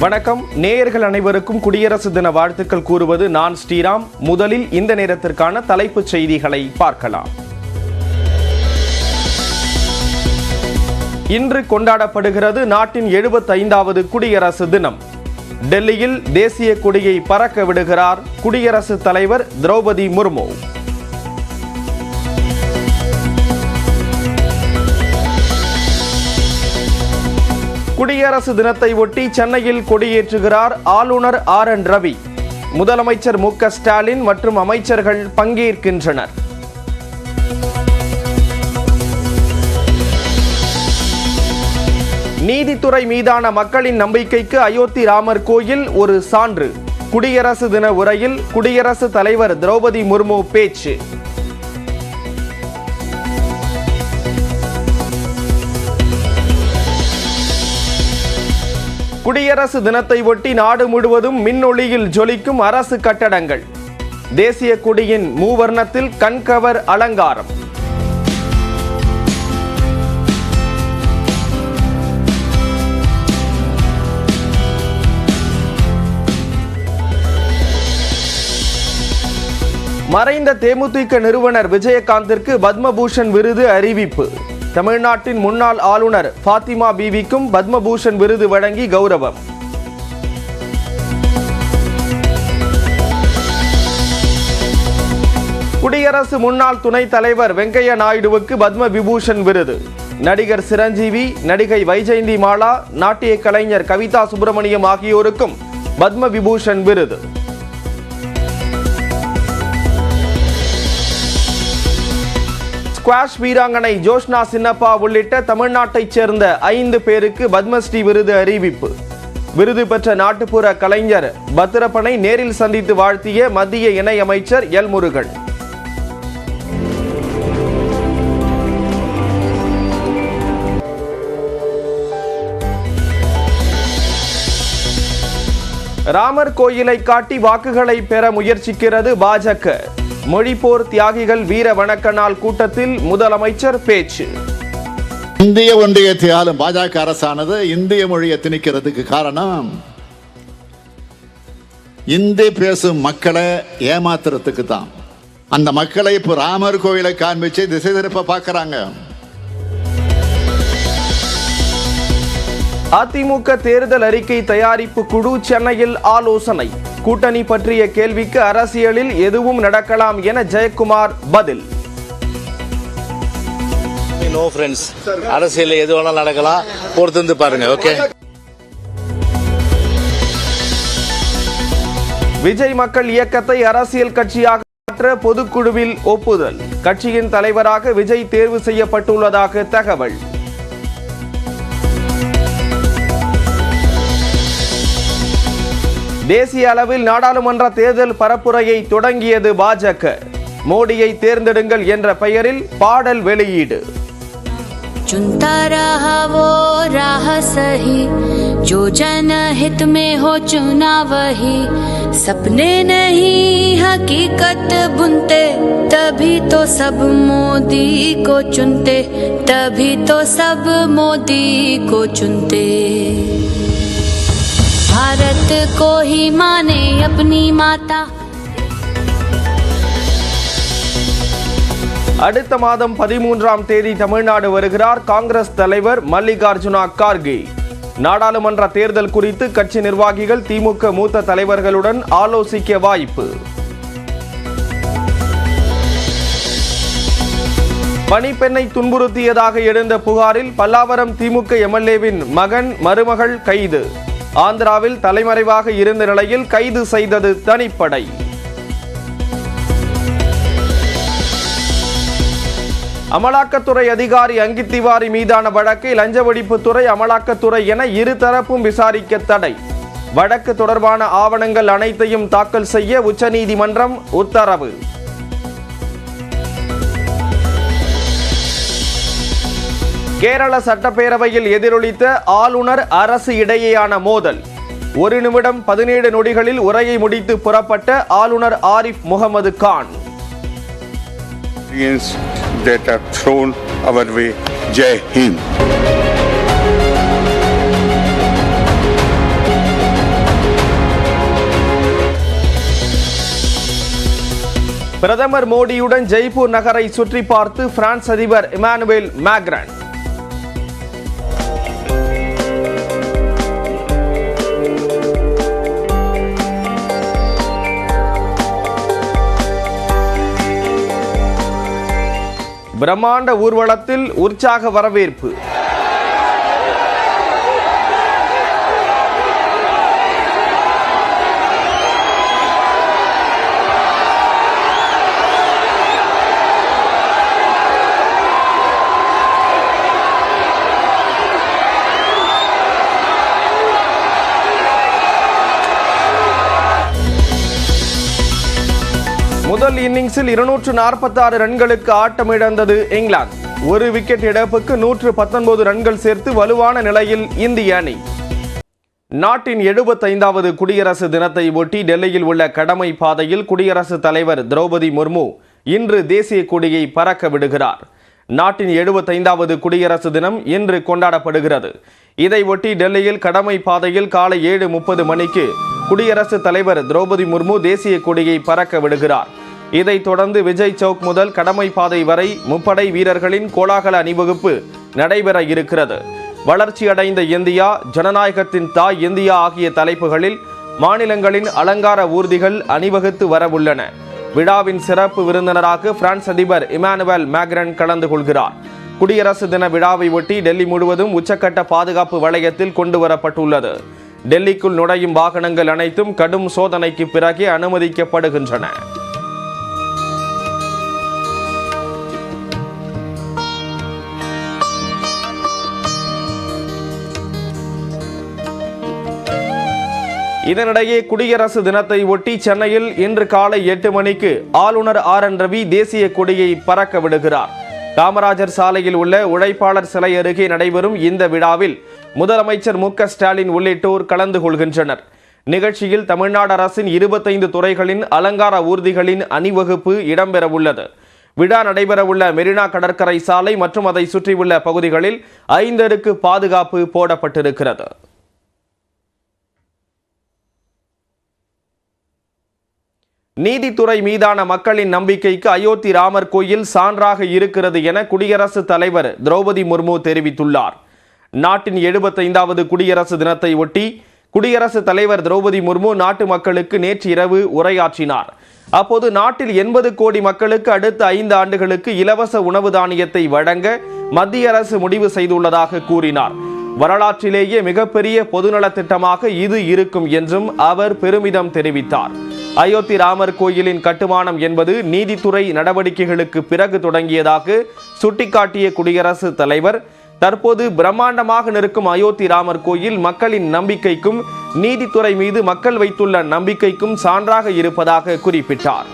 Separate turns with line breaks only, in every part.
வணக்கம். நேயர்கள் அனைவருக்கும் குடியரசு தின வாழ்த்துக்கள் கூறுவது நான் ஸ்ரீராம். முதலில் இந்த நேரத்திற்கான தலைப்புச் செய்திகளை பார்க்கலாம். இன்று கொண்டாடப்படுகிறது நாட்டின் எழுபத்தைந்தாவது குடியரசு தினம். டெல்லியில் தேசிய கொடியை பறக்க விடுகிறார் குடியரசுத் தலைவர் திரௌபதி முர்மு. குடியரசு தினத்தை ஒட்டி சென்னையில் கொடியேற்றுகிறார் ஆளுநர் ஆர் என் ரவி. முதலமைச்சர் மு க ஸ்டாலின் மற்றும் அமைச்சர்கள் பங்கேற்கின்றனர். நீதித்துறை மீதான மக்களின் நம்பிக்கைக்கு அயோத்தி ராமர் கோயில் ஒரு சான்று. குடியரசு தின உரையில் குடியரசு தலைவர் திரௌபதி முர்மு பேச்சு. குடியரசு தினத்தை ஒட்டி நாடு முழுவதும் மின்னொளியில் ஜொலிக்கும் அரசு கட்டடங்கள். தேசிய கொடியின் மூவர்ணத்தில் கண்கவர் அலங்காரம். மறைந்த தேமுதிக நிறுவனர் விஜயகாந்திற்கு பத்மபூஷன் விருது அறிவிப்பு. தமிழ்நாட்டின் முன்னாள் ஆளுநர் ஃபாத்திமா பீவிக்கும் பத்மபூஷன் விருது வழங்கி கௌரவம். குடியரசு முன்னாள் துணைத் தலைவர் வெங்கையா நாயுடுவுக்கு பத்ம விபூஷன் விருது. நடிகர் சிரஞ்சீவி நடிகை வைஜெயந்தி மாலா நாட்டிய கலைஞர் கவிதா சுப்பிரமணியம் ஆகியோருக்கும் பத்ம விபூஷன் விருது. ஸ்குவாஷ் வீராங்கனை ஜோஷ்னா சின்னப்பா உள்ளிட்ட தமிழ்நாட்டைச் சேர்ந்த ஐந்து பேருக்கு பத்மஸ்ரீ விருது அறிவிப்பு. விருது பெற்ற நாட்டுப்புற கலைஞர் பத்திரப்பனை நேரில் சந்தித்து வாழ்த்திய மத்திய இணையமைச்சர் எல் முருகன். ராமர் கோயிலை காட்டி வாக்குகளை பெற முயற்சிக்கிறது பாஜக. மொழிப்போர் தியாகிகள் வீர வணக்க நாள் கூட்டத்தில் முதலமைச்சர் பேச்சு.
இந்திய ஒன்றியத்தை ஆளும் பாஜக அரசானது இந்திய மொழியை திணிக்கிறதுக்கு காரணம் இந்தி பேசும் மக்களை ஏமாத்துறதுக்கு தான். அந்த மக்களை இப்போ ராமர் கோயிலை காண்பிச்சு திசை திருப்ப பார்க்கறாங்க.
அதிமுக தேர்தல் அறிக்கை தயாரிப்பு குழு சென்னையில் ஆலோசனை. கூட்டணி பற்றிய கேள்விக்கு அரசியலில் எதுவும் நடக்கலாம் என ஜெயக்குமார் பதில்.
நோ ஃப்ரெண்ட்ஸ் அரசியல் எது வேணாலும் நடக்கலாம். பொறுத்து வந்து பாருங்க ஓகே
விஜய் மக்கள் இயக்கத்தை அரசியல் கட்சியாக மாற்ற பொதுக்குழுவில் ஒப்புதல். கட்சியின் தலைவராக விஜய் தேர்வு செய்யப்பட்டுள்ளதாக தகவல். தேசிய அளவில் நாடாளுமன்ற தேர்தல் பரப்புரையை தொடங்கியது பாஜக மோடியை தேர்ந்தெடுங்கள் என்ற பெயரில் பாடல் வெளியீடு
चुनता रहा वो राह सही जो जन हित में हो चुना वही सपने नहीं हकीकत बुनते तभी तो सब मोदी को चुनते तभी तो सब मोदी को चुनते भारत को ही माने अपनी माता
அடுத்த மாதம் பதிமூன்றாம் தேதி தமிழ்நாடு வருகிறார் காங்கிரஸ் தலைவர் மல்லிகார்ஜுனா கார்கே நாடாளுமன்ற தேர்தல் குறித்து கட்சி நிர்வாகிகள் திமுக மூத்த தலைவர்களுடன் ஆலோசிக்க வாய்ப்பு பணிப்பெண்ணை துன்புறுத்தியதாக எழுந்த புகாரில் பல்லாவரம் திமுக எம்எல்ஏவின் மகன் மருமகள் கைது ஆந்திராவில் தலைமறைவாக இருந்த நிலையில் கைது செய்தது தனிப்படை. அமலாக்கத்துறை அதிகாரி அங்கித் திவாரி மீதான வழக்கை லஞ்ச ஒழிப்புத்துறை அமலாக்கத்துறை என இருதரப்பும் விசாரிக்க தடை. வழக்கு தொடர்பான ஆவணங்கள் அனைத்தையும் தாக்கல் செய்ய உச்சநீதிமன்றம் உத்தரவு. கேரள சட்டப்பேரவையில் எதிரொலித்த ஆளுநர் அரசு இடையேயான மோதல். ஒரு நிமிடம் பதினேழு நொடிகளில் உரையை முடித்து புறப்பட்ட ஆளுநர் ஆரிஃப் முகமது கான்.
ஜெய் ஹிந்த்
பிரதமர் மோடியுடன் ஜெய்ப்பூர் நகரை சுற்றி பார்த்து பிரான்ஸ் அதிபர் இமானுவேல் மேக்ரன். பிரம்மாண்ட ஊர்வலத்தில் உற்சாக வரவேற்பு. முதல் இன்னிங்ஸில் இருநூற்று நாற்பத்தாறு ரன்களுக்கு ஆட்டமிழந்தது இங்கிலாந்து. ஒரு விக்கெட் இழப்புக்கு நூற்று பத்தொன்பது ரன்கள் சேர்த்து வலுவான நிலையில் இந்திய அணி. நாட்டின் எழுபத்தைந்தாவது குடியரசு தினத்தை ஒட்டி டெல்லியில் உள்ள கடமை பாதையில் குடியரசுத் தலைவர் திரௌபதி முர்மு இன்று தேசிய கொடியை பறக்க விடுகிறார். நாட்டின் எழுபத்தைந்தாவது குடியரசு தினம் இன்று கொண்டாடப்படுகிறது. இதை ஒட்டி டெல்லியில் கடமை பாதையில் காலை ஏழு முப்பது மணிக்கு குடியரசுத் தலைவர் திரௌபதி முர்மு தேசிய கொடியை பறக்க விடுகிறார். இதைத் தொடர்ந்து விஜய் சவுக் முதல் கடமை பாதை வரை முப்படை வீரர்களின் கோலாகல அணிவகுப்பு நடைபெற இருக்கிறது. வளர்ச்சியடைந்த இந்தியா ஜனநாயகத்தின் தாய் இந்தியா ஆகிய தலைப்புகளில் மாநிலங்களின் அலங்கார ஊர்திகள் அணிவகுத்து வரவுள்ளன. விழாவின் சிறப்பு விருந்தினராக பிரான்ஸ் அதிபர் இமானுவேல் மேக்ரன் கலந்து கொள்கிறார். குடியரசு தின விழாவை ஒட்டி டெல்லி முழுவதும் உச்சக்கட்ட பாதுகாப்பு வளையத்தில் கொண்டு வரப்பட்டுள்ளது. டெல்லிக்குள் நுழையும் வாகனங்கள் அனைத்தும் கடும் சோதனைக்கு பிறகே அனுமதிக்கப்படுகின்றன. இதனிடையே குடியரசு தினத்தை ஒட்டி சென்னையில் இன்று காலை எட்டு மணிக்கு ஆளுநர் ஆர் என் ரவி தேசிய கொடியை பறக்க விடுகிறார். காமராஜர் சாலையில் உள்ள உழைப்பாளர் சிலை அருகே நடைபெறும் இந்த விழாவில் முதலமைச்சர் மு க ஸ்டாலின் உள்ளிட்டோர் கலந்து கொள்கின்றனர். நிகழ்ச்சியில் தமிழ்நாடு அரசின் இருபத்தைந்து துறைகளின் அலங்கார ஊர்திகளின் அணிவகுப்பு இடம்பெறவுள்ளது. விழா நடைபெறவுள்ள மெரினா கடற்கரை சாலை மற்றும் அதை சுற்றியுள்ள பகுதிகளில் ஐந்தருக்கு பாதுகாப்பு போடப்பட்டிருக்கிறது. நீதித்துறை மீதான மக்களின் நம்பிக்கைக்கு அயோத்தி ராமர் கோயில் சான்றாக இருக்கிறது என குடியரசுத் தலைவர் திரௌபதி முர்மு தெரிவித்துள்ளார். நாட்டின் எழுபத்தைந்தாவது குடியரசு தினத்தை ஒட்டி குடியரசுத் தலைவர் திரௌபதி முர்மு நாட்டு மக்களுக்கு நேற்று இரவு உரையாற்றினார். அப்போது நாட்டில் எண்பது கோடி மக்களுக்கு அடுத்த ஐந்து ஆண்டுகளுக்கு இலவச உணவு தானியத்தை வழங்க மத்திய அரசு முடிவு செய்துள்ளதாக கூறினார். வரலாற்றிலேயே மிகப்பெரிய பொதுநலத் திட்டமாக இது இருக்கும் என்றும் அவர் பெருமிதம் தெரிவித்தார். அயோத்தி ராமர் கோயிலின் கட்டுமானம் என்பது நீதித்துறை நடவடிக்கைகளுக்கு பிறகு தொடங்கியதாக சுட்டிக்காட்டிய குடியரசுத் தலைவர். தற்போது பிரம்மாண்டமாக நிற்கும் அயோத்தி ராமர் கோயில் மக்களின் நம்பிக்கைக்கும் நீதித்துறை மீது மக்கள் வைத்துள்ள நம்பிக்கைக்கும் சான்றாக இருப்பதாக குறிப்பிட்டார்.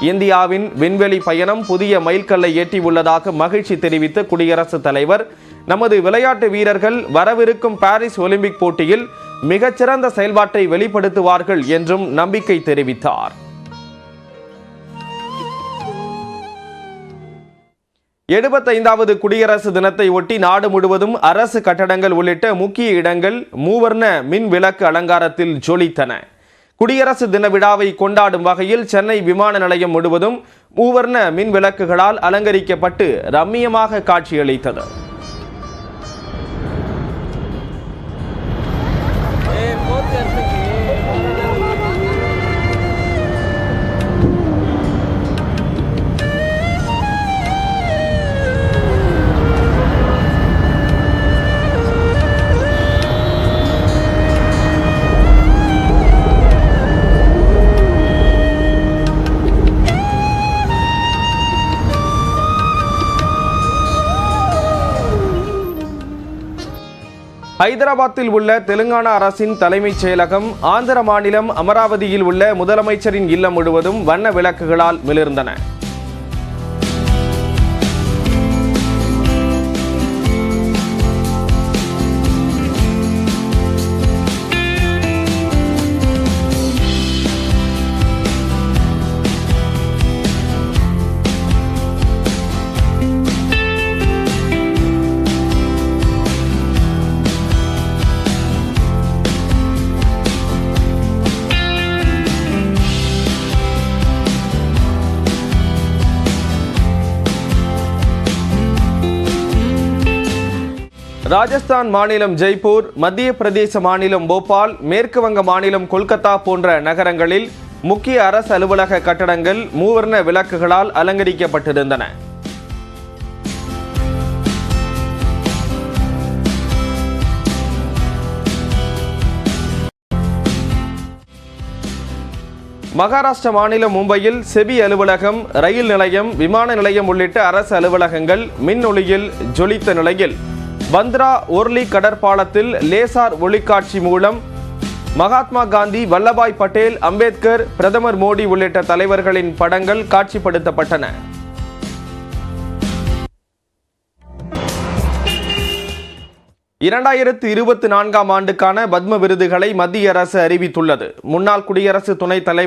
இந்தியாவின் விண்வெளி பயணம் புதிய மைல்கல்லை எட்டியுள்ளதாக மகிழ்ச்சி தெரிவித்த குடியரசுத் தலைவர். நமது விளையாட்டு வீரர்கள் வரவிருக்கும் பாரிஸ் ஒலிம்பிக் போட்டியில் மிகச்சிறந்த செயல்பாட்டை வெளிப்படுத்துவார்கள் என்றும் நம்பிக்கை தெரிவித்தார். எழுபத்தைந்தாவது குடியரசு தினத்தை ஒட்டி நாடு முழுவதும் அரசு கட்டடங்கள் உள்ளிட்ட முக்கிய இடங்கள் மூவர்ண மின் விளக்கு அலங்காரத்தில் ஜொலித்தன. குடியரசு தின விழாவை கொண்டாடும் வகையில் சென்னை விமான நிலையம் முழுவதும் மூவர்ண மின் விளக்குகளால் அலங்கரிக்கப்பட்டு ரம்மியமாக காட்சியளித்தது. ஹைதராபாத்தில் உள்ள தெலுங்கானா அரசின் தலைமைச் செயலகம் ஆந்திர மாநிலம் அமராவதியில் உள்ள முதலமைச்சரின் இல்லம் முழுவதும் வண்ண விளக்குகளால் மிளிர்ந்தன. ராஜஸ்தான் மாநிலம் ஜெய்ப்பூர் மத்திய பிரதேச மாநிலம் போபால் மேற்கு வங்க மாநிலம் கொல்கத்தா போன்ற நகரங்களில் முக்கிய அரசு அலுவலக கட்டடங்கள் மூவர்ண விளக்குகளால் அலங்கரிக்கப்பட்டிருந்தன. மகாராஷ்டிர மாநிலம் மும்பையில் செபி அலுவலகம் ரயில் நிலையம் விமான நிலையம் உள்ளிட்ட அரசு அலுவலகங்கள் மின் ஒளியில் ஜொலித்த நிலையில் பந்த்ரா ஒர்லி கடற்பாலத்தில் லேசார் ஒளிக்காட்சி மூலம் மகாத்மா காந்தி வல்லபாய் பட்டேல் அம்பேத்கர் பிரதமர் மோடி உள்ளிட்ட தலைவர்களின் படங்கள் காட்சிப்படுத்தப்பட்டன. இரண்டாயிரத்து இருபத்தி நான்காம் ஆண்டுக்கான பத்ம விருதுகளை மத்திய அரசு அறிவித்துள்ளது. முன்னாள் குடியரசு துணைத் தலைவர்